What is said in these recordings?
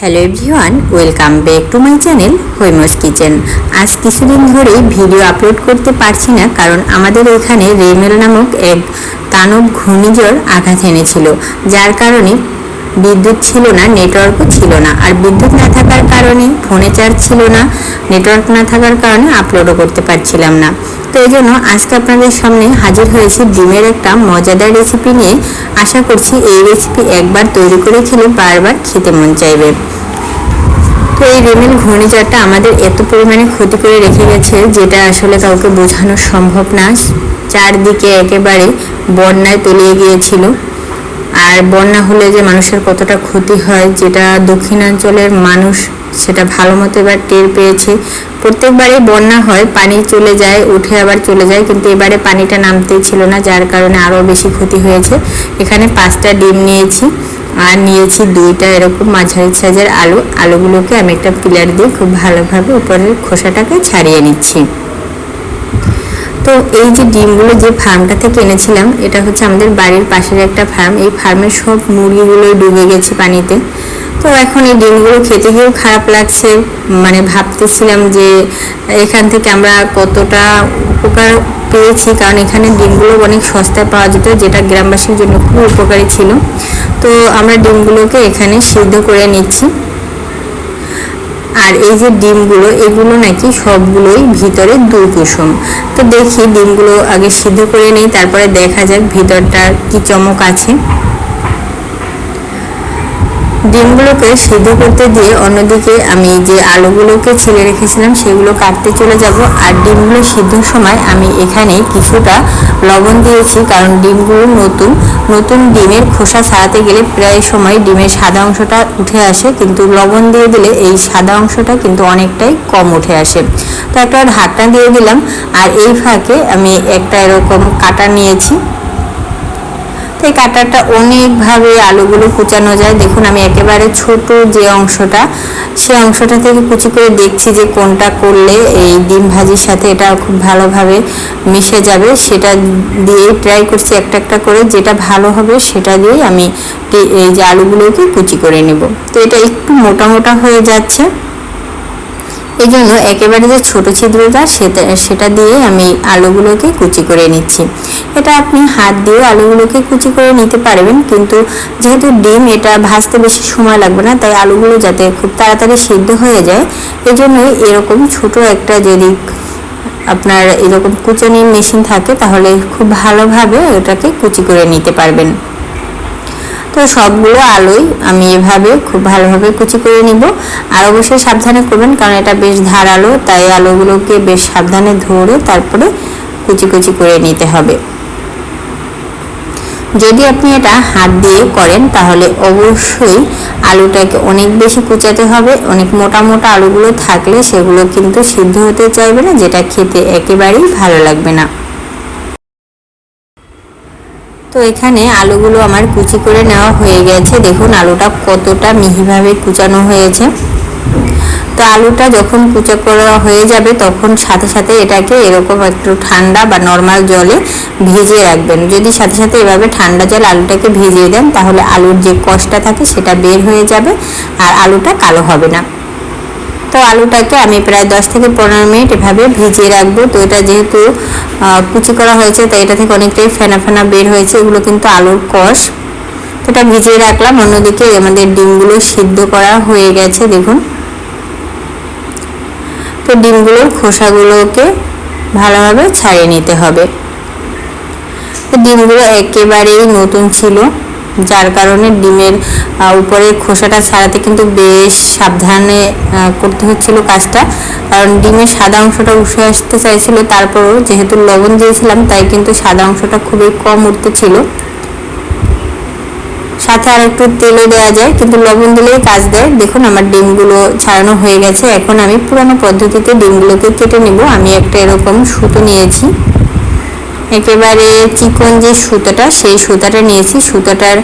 Hello everyone, welcome back to my channel Haima's kitchen. আজ কিছুদিন ধরেই ভিডিও আপলোড করতে পারছি না, কারণ আমাদের এখানে রেমেল নামক এক তানব ঘূর্ণিঝড় আঘাত এনেছিল, যার কারণে বিদ্যুৎ ছিল না নেটওয়ার্কও ছিল না। আর বিদ্যুৎ না থাকার কারণে ফোনে চার্জ ছিল না নেটওয়ার্ক না থাকার কারণে আপলোডও করতে পারছিলাম না। তো এই জন্য আজকে আপনাদের সামনে হাজির হয়েছি ডিমের একটা মজাদার রেসিপি নিয়ে। আশা করছি এই রেসিপি একবার তৈরি করে খেলে বারবার খেতে মন চাইবে। তো এই রেমেল ঘূর্ণিঝড়টা আমাদের এত পরিমাণে ক্ষতি করে রেখে গেছে, যেটা আসলে কাউকে বোঝানো সম্ভব না। চারদিকে একেবারে বন্যায় তলিয়ে গিয়েছিল। আর বন্যা হলে যে মানুষের কতটা ক্ষতি হয়, যেটা দক্ষিণাঞ্চলের মানুষ সেটা ভালো মতো এবার টের পেয়েছে। প্রত্যেকবারই বন্যা হয়, পানি চলে যায়, উঠে আবার চলে যায়, কিন্তু এবারে পানিটা নামতেই ছিল না, যার কারণে আরও বেশি ক্ষতি হয়েছে। এখানে পাঁচটা ডিম নিয়েছি, আর নিয়েছি দুইটা এরকম মাঝারি সাইজের আলু। আলুগুলোকে আমি একটা পিলার দিয়ে খুব ভালোভাবে উপরের খোসাটাকে ছাড়িয়ে নিচ্ছি। তো এই যে ডিমগুলো যে ফার্মটা থেকে এনেছিলাম, এটা হচ্ছে আমাদের বাড়ির পাশের একটা ফার্ম এই ফার্মের সব মুরগিগুলোই ডুবে গেছে পানিতে। তো এখন এই ডিমগুলো খেতে গিয়েও খারাপ লাগছে। মানে ভাবতেছিলাম যে এখান থেকে আমরা কতটা উপকার পেয়েছি, কারণ এখানে ডিমগুলো অনেক সস্তায় পাওয়া যেত, যেটা গ্রামবাসীর জন্য খুব উপকারী ছিল। তো আমরা ডিমগুলোকে এখানে সিদ্ধ করে নিচ্ছি। আর এই যে ডিমগুলো, এগুলো নাকি সবগুলোই ভিতরে দুই কুসুম। তো দেখি ডিমগুলো আগে সিদ্ধ করে নিই, তারপরে দেখা যাক ভিতরটা কি চমক আছে। ডিমগুলোকে সিদ্ধ করতে দিয়ে অন্যদিকে আমি যে আলুগুলোকে ছেলে রেখেছিলাম, সেগুলো কাটতে চলে যাব। আর ডিমগুলো সিদ্ধর সময় আমি এখানে কিছুটা লবণ দিয়েছি, কারণ ডিমগুলো নতুন নতুন ডিমের খোসা ছাড়াতে গেলে প্রায় সময় ডিমের সাদা অংশটা উঠে আসে, কিন্তু লবণ দিয়ে দিলে এই সাদা অংশটা কিন্তু অনেকটাই কম উঠে আসে। তো একটা দিয়ে দিলাম, আর এই ফাঁকে আমি একটা এরকম কাটা নিয়েছি। এই কাটারটা অনেকভাবে আলুগুলো কুচানো যায়। দেখুন, আমি একেবারে ছোট যে অংশটা, সে অংশটা থেকে কুচি করে দেখছি যে কোনটা করলে এই ডিম ভাজির সাথে এটা খুব ভালোভাবে মিশে যাবে। সেটা দিয়ে ট্রাই করছি একটা একটা করে, যেটা ভালো হবে সেটা দিয়েই আমি এই যে আলুগুলোকে কুচি করে নেব। তো এটা একটু মোটা মোটা হয়ে যাচ্ছে। এই জন্য একেবারে যে ছোটো ছিদ্রটা, সেটা সেটা দিয়ে আমি আলুগুলোকে কুচি করে নিচ্ছি। এটা আপনি হাত দিয়ে আলুগুলোকে কুচি করে নিতে পারবেন, কিন্তু যেহেতু ডিম, এটা ভাজতে বেশি সময় লাগবে না, তাই আলুগুলো যাতে খুব তাড়াতাড়ি সিদ্ধ হয়ে যায় এই জন্যই এরকম ছোট একটা যদি আপনার এরকম কুচনির মেশিন থাকে, তাহলে খুব ভালোভাবে এটাকে কুচি করে নিতে পারবেন। তো সবগুলো আলুই আমি এভাবে খুব ভালোভাবে কুচি করে নিব। আর অবশ্যই সাবধানে করবেন, কারণ এটা বেশ ধারালো, তাই আলুগুলোকে বেশ সাবধানে ধরে তারপরে কুচি কুচি করে নিতে হবে। যদি আপনি এটা হাত দিয়ে করেন, তাহলে অবশ্যই আলুটাকে অনেক বেশি কুচাতে হবে। অনেক মোটা মোটা আলুগুলো থাকলে সেগুলো কিন্তু সিদ্ধ হতে চাইবে না, যেটা খেতে একেবারেই ভালো লাগবে না। তো এখানে আলুগুলো আমার কুচি করে নেওয়া হয়ে গেছে। দেখুন, আলুটা কতটা মিহিভাবে কুচানো হয়েছে। তো আলুটা যখন কুচো করা হয়ে যাবে, তখন সাথে সাথে এটাকে এরকম একটু ঠান্ডা বা নর্মাল জলে ভিজিয়ে রাখবেন। যদি সাথে সাথে এভাবে ঠান্ডা জল আলুটাকে ভিজিয়ে দেন, তাহলে আলুর যে কষটা থাকে, সেটা বের হয়ে যাবে আর আলুটা কালো হবে না। তো আলুটাকে আমি প্রায় দশ থেকে পনেরো মিনিট এভাবে ভিজিয়ে রাখব। তো এটা যেহেতু কুচি করা হয়েছে, তাই এটা থেকে অনেকটাই ফেনা ফেনা বের হয়েছে। এগুলো কিন্তু আলুর কষ। তো এটা ভিজিয়ে রাখলাম। অন্যদিকে আমাদের ডিমগুলো সিদ্ধ করা হয়ে গেছে, দেখুন। তো ডিমগুলোর খোসাগুলোকে ভালোভাবে ছাড়িয়ে নিতে হবে। ডিমগুলো একেবারেই নতুন ছিল। যার কারণে ডিমের উপরের খোসাটা ছাড়াতে কিন্তু বেশ সাবধানে করতে হচ্ছিল কাজটা। কারণ ডিমের সাদা অংশটা উঠে আসতে চাইছিল, তারপরও যেহেতু লবণ দিয়েছিলাম, তাই কিন্তু সাদা অংশটা খুবই কম উঠতে ছিল। সাথে আর একটু তেলও দেওয়া যায়, কিন্তু লবণ দিলেই কাজ দেয়। দেখুন, আমার ডিমগুলো ছাড়ানো হয়ে গেছে। এখন আমি পুরানো পদ্ধতিতে ডিমগুলোকে কেটে নিব। আমি একটা এরকম সুতো নিয়েছি। একেবারে চিকন যে সুতোটা, সেই সুতাটা নিয়েছি। সুতোটার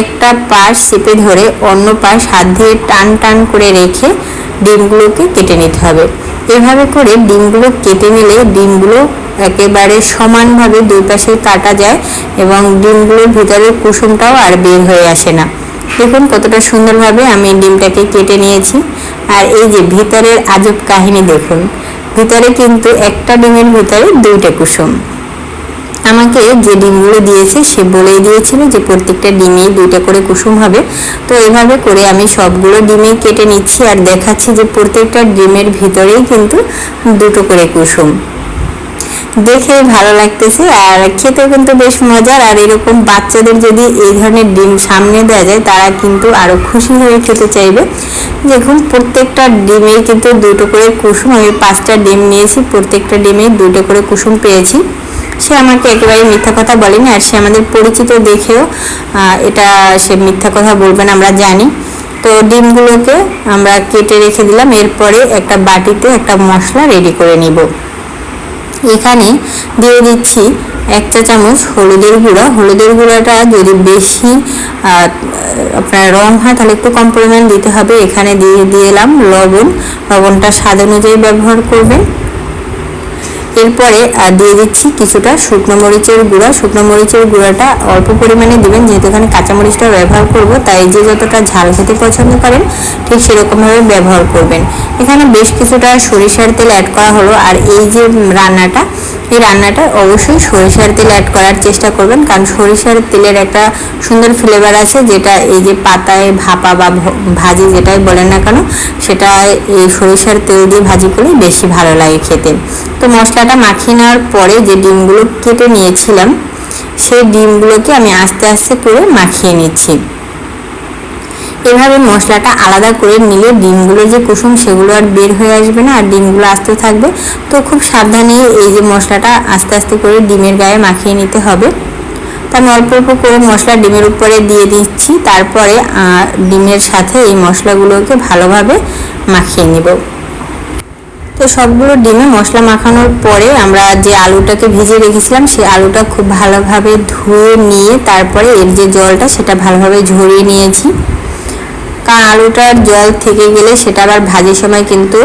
একটা পাশ চেপে ধরে অন্য পাশ হাত দিয়ে টান টান করে রেখে ডিমগুলোকে কেটে নিতে হবে। এভাবে করে ডিমগুলো কেটে নিলে ডিমগুলো একেবারে সমানভাবে দুই পাশে কাটা যায় এবং ডিমগুলোর ভিতরের কুসুমটাও আর বের হয়ে আসে না। দেখুন কতটা সুন্দরভাবে আমি ডিমটাকে কেটে নিয়েছি। আর এই যে ভিতরের আজব কাহিনী দেখুন, ভিতরে কিন্তু একটা ডিমের ভিতরে দুইটা কুসুম। আমাকে যে ডিমগুলো দিয়েছে সে বলেই দিয়েছিল যে প্রত্যেকটা ডিমে দুইটা করে কুসুম হবে। তো এভাবে করে আমি সবগুলো ডিমে কেটে নিচ্ছি আর দেখাচ্ছি যে প্রত্যেকটা ডিমের ভিতরেই কিন্তু দুটো করে কুসুম। দেখে ভালো লাগতেছে আর খেতেও কিন্তু বেশ মজার আর এরকম বাচ্চাদের যদি এই ধরনের ডিম সামনে দেওয়া যায়, তারা কিন্তু আরও খুশি হয়ে খেতে চাইবে। দেখুন, প্রত্যেকটা ডিমে কিন্তু দুটো করে কুসুম, আমি পাঁচটা ডিম নিয়েছি, প্রত্যেকটা ডিমে দুটো করে কুসুম পেয়েছি। সে আমাকে একেবারে মিথ্যা কথা বলেনি, আর সে আমাদের পরিচিত দেখেও এটা সে মিথ্যা কথা বলবেন আমরা জানি। তো ডিমগুলোকে আমরা কেটে রেখে দিলাম, এরপরে একটা বাটিতে একটা মশলা রেডি করে নিব। এখানে দিয়ে দিচ্ছি এক চা চামচ হলুদের গুঁড়া। হলুদের গুঁড়াটা যদি বেশি আপনার রং হয়, তাহলে একটু কম পরিমাণ দিতে হবে। এখানে দিয়ে দিয়ে এলাম লবণ। লবণটা স্বাদ অনুযায়ী ব্যবহার করবেন। এরপরে দিয়ে দিচ্ছি কিছুটা শুকনো মরিচের গুঁড়া। শুকনো মরিচের গুঁড়াটা অল্প পরিমাণে দেবেন, যেহেতু এখানে কাঁচামরিচটা ব্যবহার করব, তাই যে যতটা ঝাল খেতে পছন্দ করেন, ঠিক সেরকমভাবে ব্যবহার করবেন। এখানে বেশ কিছুটা সরিষার তেল অ্যাড করা হলো, আর এই যে রান্নাটা এই রান্নাটা অবশ্যই সরিষার তেল অ্যাড করার চেষ্টা করবেন। কারণ সরিষার তেলের একটা সুন্দর ফ্লেভার আছে, যেটা এই যে পাতায় ভাপা বা ভাজি যেটাই বলেন না কেন, সেটা এই সরিষার তেল দিয়ে ভাজি করলে বেশি ভালো লাগে খেতে। তো মশলাটা মাখিয়ে নেওয়ার পরে যে ডিমগুলো কেটে নিয়েছিলাম, সেই ডিমগুলোকে আমি আস্তে আস্তে করে মাখিয়ে নিচ্ছি। এভাবে মশলাটা আলাদা করে নিলে ডিমগুলো যে কুসুম, সেগুলো আর বের হয়ে আসবে না, আর ডিমগুলো আসতে থাকবে। তো খুব সাবধানে এই যে মশলাটা আস্তে আস্তে করে ডিমের গায়ে মাখিয়ে নিতে হবে। তো আমি অল্প অল্প করে মশলা ডিমের উপরে দিয়ে দিচ্ছি। তারপরে ডিমের সাথে এই মশলাগুলোকে ভালোভাবে মাখিয়ে নেব। তো সবগুলো ডিমে মশলা মাখানোর পরে আমরা যে আলুটাকে ভিজিয়ে রেখেছিলাম, সেই আলুটা খুব ভালোভাবে ধুয়ে নিয়ে তারপরে এর যে জলটা, সেটা ভালোভাবে ঝরিয়ে নিয়েছি। কারণ আলুটার জল থেকে গেলে সেটা আবার ভাজির সময় কিন্তু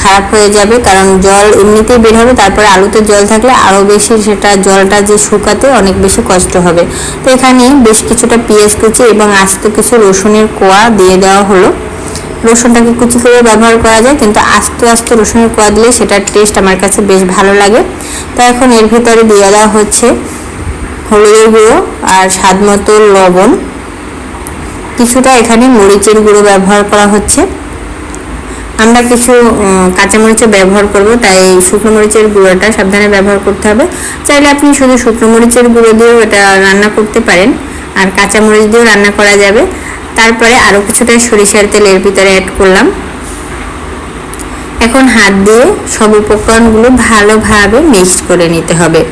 খারাপ হয়ে যাবে। কারণ জল এমনিতেই বের হবে, তারপরে আলুতে জল থাকলে আরও বেশি সেটা জলটা যে শুকাতে অনেক বেশি কষ্ট হবে। তো এখানে বেশ কিছুটা পেঁয়াজ কুচি এবং আস্ত কিছু রসুনের কোয়া দিয়ে দেওয়া হলো। রসুনটাকে কুচি করে ব্যবহার করা যায়, কিন্তু আস্তে আস্তে রসুনের কোয়া দিলে সেটার টেস্ট আমার কাছে বেশ ভালো লাগে। তো এখন এর ভিতরে দিয়ে দেওয়া হচ্ছে হলুদের গুঁড়ো আর স্বাদ মতো লবণ। কিছুটা এখানে মরিচের গুঁড়ো ব্যবহার করা হচ্ছে। আমরা কিছু কাঁচামরিচও ব্যবহার করব, তাই শুকনো মরিচের গুঁড়োটা সাবধানে ব্যবহার করতে হবে। চাইলে আপনি শুধু শুকনো মরিচের গুঁড়ো দিয়েও এটা রান্না করতে পারেন, আর কাঁচামরিচ দিয়েও রান্না করা যাবে। তারপরে আরও কিছুটা সরিষার তেল এর ভিতরে অ্যাড করলাম। এখন হাত দিয়ে সব উপকরণগুলো ভালোভাবে মিক্স করে নিতে হবে।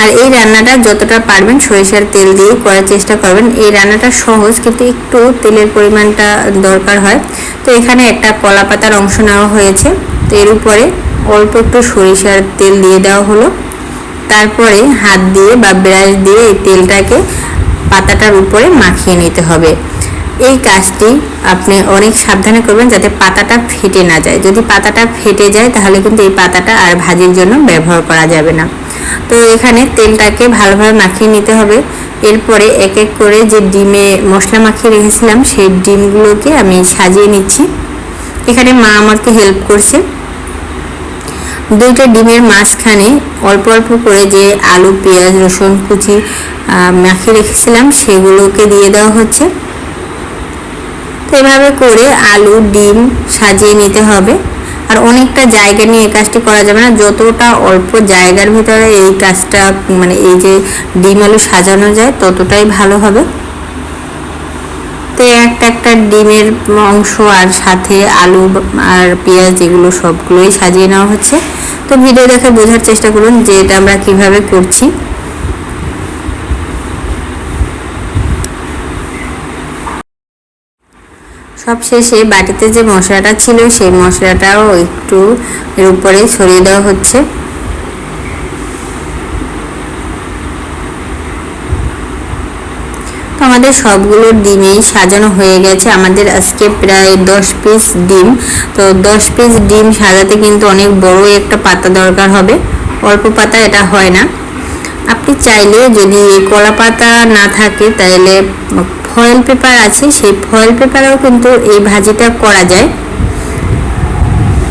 আর এই রান্নাটা যতটা পারবেন সরিষার তেল দিয়েই করার চেষ্টা করবেন। এই রান্নাটা সহজ, কিন্তু একটু তেলের পরিমাণটা দরকার হয়। তো এখানে একটা কলা পাতার অংশ নেওয়া হয়েছে। তো এর উপরে অল্প একটু সরিষার তেল দিয়ে দেওয়া হলো। তারপরে হাত দিয়ে বা ব্রাশ দিয়ে এই তেলটাকে পাতাটার উপরে মাখিয়ে নিতে হবে। এই কাজটি আপনি অনেক সাবধানে করবেন যাতে পাতাটা ফেটে না যায়। যদি পাতাটা ফেটে যায়, তাহলে কিন্তু এই পাতাটা আর ভাজির জন্য ব্যবহার করা যাবে না। তো এখানে তেলটাকে ভালোভাবে মাখিয়ে নিতে হবে। এরপরে এক এক করে যে ডিমে মশলা মাখিয়ে রেখেছিলাম, সেই ডিমগুলোকে আমি সাজিয়ে নিচ্ছি। এখানে মা আমাকে হেল্প করছে। দুইটা ডিমের মাঝখানে অল্প অল্প করে যে আলু, পেঁয়াজ, রসুন কুচি মাখিয়ে রেখেছিলাম, সেগুলোকে দিয়ে দেওয়া হচ্ছে। এভাবে করে আলু, ডিম সাজিয়ে নিতে হবে। আর অনেকটা জায়গা নিয়ে এই কাজটি করা যাবে না। যতটা অল্প জায়গার ভিতরে এই কাজটা মানে এই যে ডিম আলু সাজানো যায়, ততটাই ভালো হবে। তো একটা একটা ডিমের অংশ আর সাথে আলু আর পেঁয়াজ এগুলো সবগুলোই সাজিয়ে নেওয়া হচ্ছে। তো ভিডিও দেখে বোঝার চেষ্টা করুন যে এটা আমরা কীভাবে করছি। সব শেষে বাটিতে যে মশলাটা ছিল, সেই মশলাটাও একটু এর উপরে ছড়িয়ে দেওয়া হচ্ছে। তো আমাদের সবগুলো ডিমেই সাজানো হয়ে গেছে। আমাদের আজকে প্রায় দশ পিস ডিম। তো দশ পিস ডিম সাজাতে কিন্তু অনেক বড় একটা পাতা দরকার হবে। অল্প পাতা এটা হয় না। আপনি চাইলে যদি কলা পাতা না থাকে, তাহলে ফয়েল পেপার আছে সেই ফয়েল পেপারেও কিন্তু এই ভাজিটা করা যায়।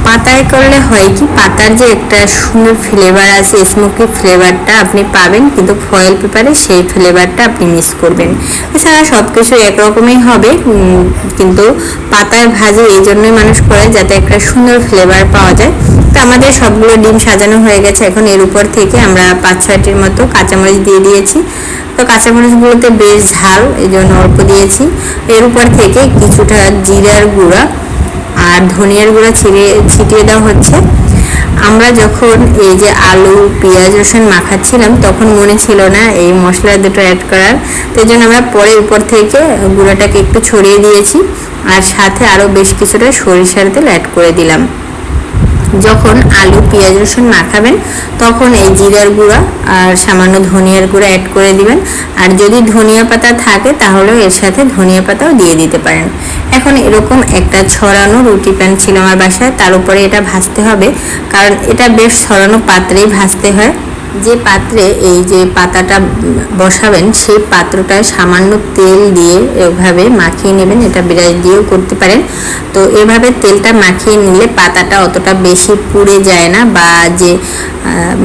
পাতায় করলে হয় কি? পাতার যে একটা সুন্দর ফ্লেভার আছে স্মোকি ফ্লেভারটা আপনি পাবেন, কিন্তু ফয়েল পেপারে সেই ফ্লেভারটা আপনি মিস করবেন। এছাড়া সব কিছু একরকমই হবে কিন্তু পাতায় ভাজি এই জন্যই মানুষ করে যাতে একটা সুন্দর ফ্লেভার পাওয়া যায়। তো আমাদের সবগুলো ডিম সাজানো হয়ে গেছে, এখন এর উপর থেকে আমরা পাঁচ ছয়টির মতো কাঁচামরিচ দিয়ে দিয়েছি। তো কাঁচামরিচগুলোতে বেশ ঝাল, এই জন্য অল্প দিয়েছি। এর উপর থেকে কিছুটা জিরার গুঁড়া আর ধনিয়ার গুঁড়া ছিঁড়ে, ছিটিয়ে দেওয়া হচ্ছে। আমরা যখন এই যে আলু, পেঁয়াজ, রসুন মাখাচ্ছিলাম, তখন মনে ছিল না এই মশলা দুটো অ্যাড করার। তো জন্য আমরা পরে উপর থেকে গুঁড়াটাকে একটু ছড়িয়ে দিয়েছি। আর সাথে আরও বেশ কিছুটা সরিষার তেল অ্যাড করে দিলাম। যখন আলু, পেঁয়াজ, রসুন মাখাবেন, তখন এই জিরার গুঁড়া আর সামান্য ধনিয়ার গুঁড়া অ্যাড করে দিবেন। আর যদি ধনিয়া পাতা থাকে, তাহলেও এর সাথে ধনিয়া পাতাও দিয়ে দিতে পারেন। এখন এরকম একটা ছড়ানো রুটি প্যান ছিল আমার বাসায়, তার উপরে এটা ভাজতে হবে। কারণ এটা বেশ ছড়ানো পাত্রেই ভাজতে হয়। যে পাত্রে এই যে পাতাটা বসাবেন, সেই পাত্রটায় সামান্য তেল দিয়ে এভাবে মাখিয়ে নেবেন, এটা বিরাজ দিয়েও করতে পারেন। তো এভাবে তেলটা মাখিয়ে নিলে পাতাটা অতটা বেশি পুড়ে যায় না বা যে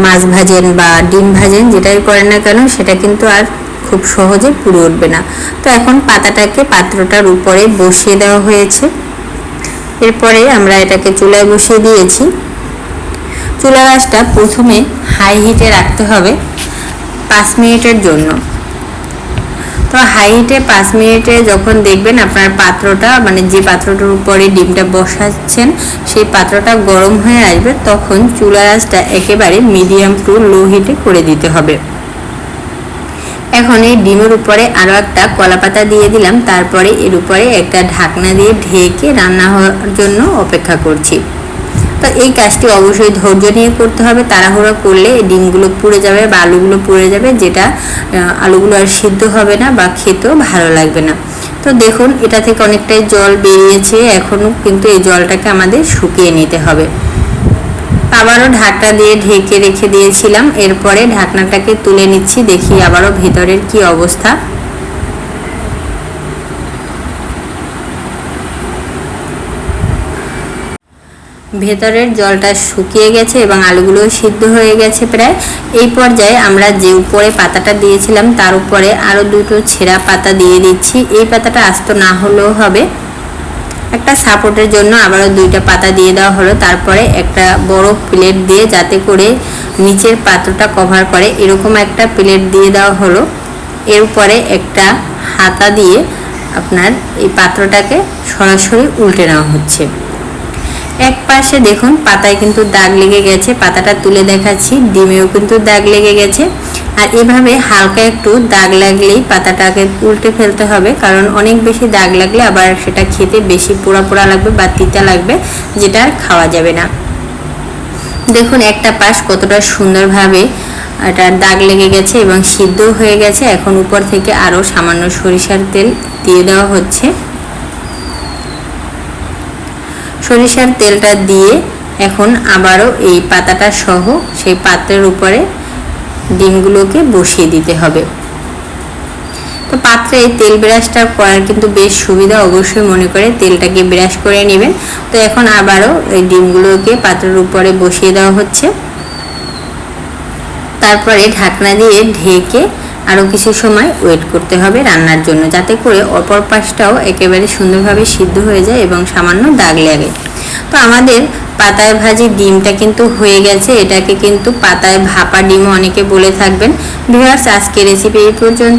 মাছ ভাজেন বা ডিম ভাজেন, যেটাই করেন না কেন, সেটা কিন্তু আর খুব সহজে পুড়ে উঠবে না। তো এখন পাতাটাকে পাত্রটার উপরে বসিয়ে দেওয়া হয়েছে। এরপরে আমরা এটাকে চুলায় বসিয়ে দিয়েছি। চুলা গাছটা প্রথমে হাই হিটে রাখতে হবে পাঁচ মিনিটের জন্য। তো হাই হিটে পাঁচ মিনিটে যখন দেখবেন আপনার পাত্রটা মানে যে পাত্রটার উপরে ডিমটা বসাচ্ছেন, সেই পাত্রটা গরম হয়ে আসবে, তখন চুলা গাছটা একেবারে মিডিয়াম টু লো হিটে করে দিতে হবে। এখন এই ডিমের উপরে আরও একটা কলা পাতা দিয়ে দিলাম, তারপরে এর উপরে একটা ঢাকনা দিয়ে ঢেকে রান্না হওয়ার জন্য অপেক্ষা করছি। তো এই কাজটি অবশ্যই ধৈর্য নিয়ে করতে হবে, তাড়াহুড়ো করলে ডিমগুলো পুড়ে যাবে বা আলুগুলো পুড়ে যাবে, যেটা আলুগুলো আর সিদ্ধ হবে না বা খেতেও ভালো লাগবে না। তো দেখুন, এটা থেকে অনেকটাই জল বেরিয়েছে, এখনও কিন্তু এই জলটাকে আমাদের শুকিয়ে নিতে হবে। আবারও ঢাকনা দিয়ে ঢেকে রেখে দিয়েছিলাম, এরপরে ঢাকনাটাকে তুলে নিচ্ছি, দেখি আবারও ভেতরের কি অবস্থা। ভেতরের জলটা শুকিয়ে গেছে এবং আলুগুলোও সিদ্ধ হয়ে গেছে প্রায়। এই পর্যায়ে আমরা যে উপরে পাতাটা দিয়েছিলাম, তার উপরে আরও দুটো ছেঁড়া পাতা দিয়ে দিচ্ছি। এই পাতাটা আস্ত না হলেও হবে। একটা সাপোর্টের জন্য আবারও দুইটা পাতা দিয়ে দেওয়া হলো। তারপরে একটা বড় প্লেট দিয়ে যাতে করে নিচের পাত্রটা কভার করে এরকম একটা প্লেট দিয়ে দেওয়া হলো। এর উপরে একটা হাতা দিয়ে আপনার এই পাত্রটাকে সরাসরি উল্টে নেওয়া হচ্ছে। এক পাশে দেখুন পাতায় কিন্তু দাগ লেগে গেছে, পাতাটা তুলে দেখাচ্ছি, ডিমেও কিন্তু দাগ লেগে গেছে। আর এভাবে হালকা একটু দাগ লাগলেই পাতাটাকে উল্টে ফেলতে হবে, কারণ অনেক বেশি দাগ লাগলে আবার সেটা খেতে বেশি পোড়া পোড়া লাগবে বা তিতা লাগবে, যেটা আর খাওয়া যাবে না। দেখুন একটা পাশ কতটা সুন্দরভাবে এটা দাগ লেগে গেছে এবং সিদ্ধ হয়ে গেছে। এখন উপর থেকে আরও সামান্য সরিষার তেল দিয়ে দেওয়া হচ্ছে। সরিষার তেলটা দিয়ে এখন আবারও এই পাতাটা সহ সেই পাত্রের উপরে ডিমগুলোকে বসিয়ে দিতে হবে। তো পাত্রে এই তেল ব্রাশটা করার কিন্তু বেশ সুবিধা অবশ্যই মনে করে তেলটাকে ব্রাশ করে নেবেন। তো এখন আবারও এই ডিমগুলোকে পাত্রের উপরে বসিয়ে দেওয়া হচ্ছে। তারপরে ঢাকনা দিয়ে ঢেকে আরও কিছু সময় ওয়েট করতে হবে রান্নার জন্য, যাতে করে অপর পাশটাও একেবারে সুন্দরভাবে সিদ্ধ হয়ে যায় এবং সামান্য দাগ লাগে। তো আমাদের পাতায় ভাজি ডিমটা কিন্তু হয়ে গেছে, এটাকে কিন্তু পাতায় ভাপা ডিমও অনেকে বলে থাকবেন। ভিউয়ার্স আজকে রেসিপি এই পর্যন্ত।